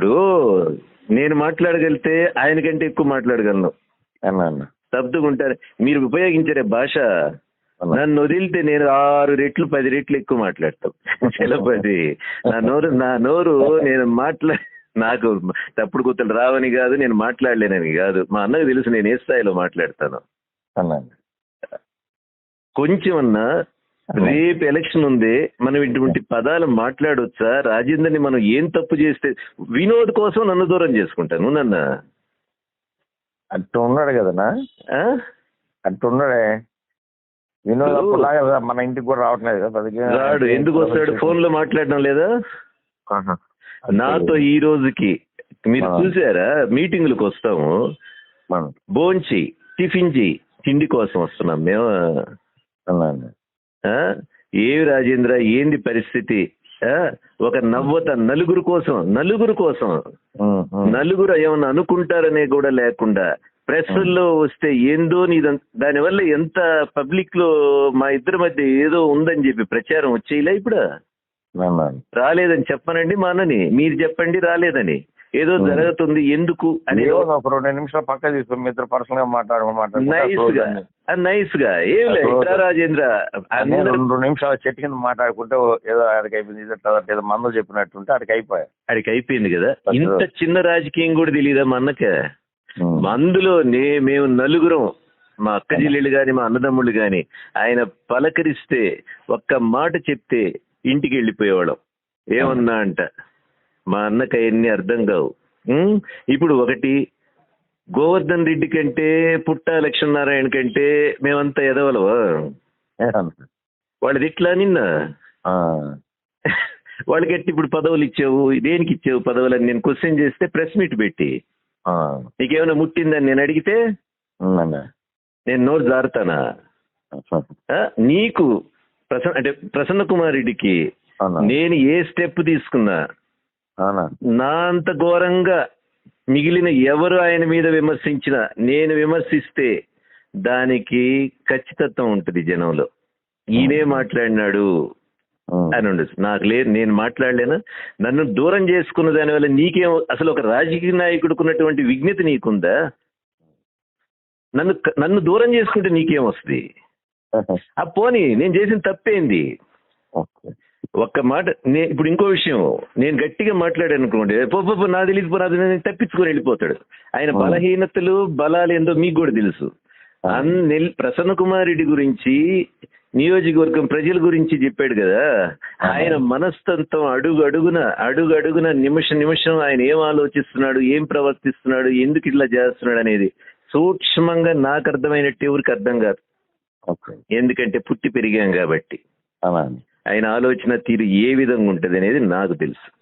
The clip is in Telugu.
ఇప్పుడు నేను మాట్లాడగలిగితే ఆయన కంటే ఎక్కువ మాట్లాడగలను అన్నా అన్న. ఉంటారు. మీరు ఉపయోగించే భాష. నన్ను వదిలితే నేను ఆరు రెట్లు పది రెట్లు ఎక్కువ మాట్లాడతాం. చలపతి నా నోరు నా నోరు నేను మాట్లా నాకు తప్పుడు గుర్తులు రావని కాదు నేను మాట్లాడలేనని కాదు. మా అన్నకు తెలుసు నేను ఏ స్థాయిలో మాట్లాడతాను. అన్నా. కొంచెం అన్నా రేపు ఎలక్షన్ ఉంది మనం ఇటువంటి పదాలు మాట్లాడొచ్చా? రాజేందర్ని మనం ఏం తప్పు చేస్తే వినోద్ కోసం నన్ను దూరం చేసుకుంటాను నన్న? అట్టు ఉన్నాడు కదనా ఆ? అట్టు ఉన్నాడే వినోద్ అప్పుడులాగా మన ఇంటికి కూడా రావట్లేదు కదా రాడు ఎందుకు వస్తాడు? ఫోన్లో మాట్లాడడం లేదా. నాతో ఈ రోజుకి మీరు. చూసారా? మీటింగులకు వస్తాము. భోంచి టిఫిన్ చేయి తిండి కోసం వస్తున్నాం మేము? ఏవి రాజేంద్ర ఏంది పరిస్థితి? ఆ? ఒక నవ్వత నలుగురు కోసం నలుగురు కోసం. నలుగురు ఏమన్నా అనుకుంటారనే కూడా లేకుండా ప్రెస్లో వస్తే ఏందో నీదం దానివల్ల ఎంత పబ్లిక్లో మా ఇద్దరి మధ్య ఏదో ఉందని చెప్పి ప్రచారం వచ్చేలా ఇప్పుడు. రాలేదని చెప్పనండి మా అన్నని. మీరు చెప్పండి రాలేదని. ఏదో. జరుగుతుంది ఎందుకు అని ఒక రెండు నిమిషాలు పక్క తీసుకుని మీ ఇద్దరు పర్సనల్గా మాట్లాడుకుని నైస్గా. నైస్గా. ఏం లేదు రాజేంద్ర రెండు నిమిషాలు చెట్టు కింద మాట్లాడుకుంటే ఏదో ఆడికి అయిపోయింది ఏదో మందులు చెప్పినట్టుంటే ఆడికి అయిపోయా. అడికి అయిపోయింది కదా ఇంత చిన్న రాజకీయం కూడా తెలియదా మా అన్నకే? మేము. నలుగురం మా అక్క చెల్లెళ్ళు గాని మా అన్నదమ్ముళ్ళు గాని ఆయన పలకరిస్తే ఒక్క మాట చెప్తే ఇంటికి వెళ్ళిపోయేవాళ్ళం. ఏమన్నా అంట. మా అన్నకి అవన్నీ అర్థం కావు? ఇప్పుడు ఒకటి గోవర్ధన్ రెడ్డి కంటే పుట్ట లక్ష్మీనారాయణ కంటే మేమంతా ఎదవలవా? వాళ్ళది ఇట్లా నిన్న? వాళ్ళకి ఎట్టి ఇప్పుడు పదవులు ఇచ్చావు? దేనికి ఇచ్చావు పదవులు అని నేను క్వశ్చన్ చేస్తే ప్రెస్ మీట్ పెట్టి. నీకేమైనా ముట్టిందని నేను అడిగితే? నేను నోరు జారుతానా? ఆ? నీకు ప్రసన్న అంటే ప్రసన్న కుమార్ రెడ్డికి నేను ఏ స్టెప్ తీసుకున్నా? నా అంత ఘోరంగా మిగిలిన ఎవరు ఆయన మీద విమర్శించినా నేను విమర్శిస్తే దానికి ఖచ్చితత్వం ఉంటుంది జనంలో. ఈయనే మాట్లాడినాడు అని ఉండదు నాకు లేదు నేను మాట్లాడలేను. నన్ను దూరం చేసుకున్న దానివల్ల నీకేం అసలు ఒక రాజకీయ నాయకుడికి ఉన్నటువంటి విజ్ఞత నీకుందా? నన్ను నన్ను దూరం చేసుకుంటే నీకేం వస్తుంది? ఆ పోనీ నేను చేసిన తప్పేంది? ఒక్క మాట నే ఇప్పుడు ఇంకో విషయం. నేను గట్టిగా మాట్లాడాను అనుకోండి పో పో, పో, నా తెలియదు నాది తప్పించుకొని వెళ్ళిపోతాడు. ఆయన. బలహీనతలు బలాలు ఏందో మీకు కూడా తెలుసు. ప్రసన్న కుమార్ రెడ్డి గురించి నియోజకవర్గం ప్రజల గురించి చెప్పాడు కదా. ఆయన మనస్తత్వం అడుగు అడుగున అడుగు అడుగున నిమిషం నిమిషం ఆయన ఏం ఆలోచిస్తున్నాడు ఏం ప్రవర్తిస్తున్నాడు ఎందుకు ఇట్లా చేస్తున్నాడు అనేది సూక్ష్మంగా నాకు అర్థమైనట్టు ఎవరికి అర్థం కాదు. ఎందుకంటే పుట్టి పెరిగాం కాబట్టి. ఆయన ఆలోచన తీరు ఏ విధంగా ఉంటది అనేది నాకు తెలుసు.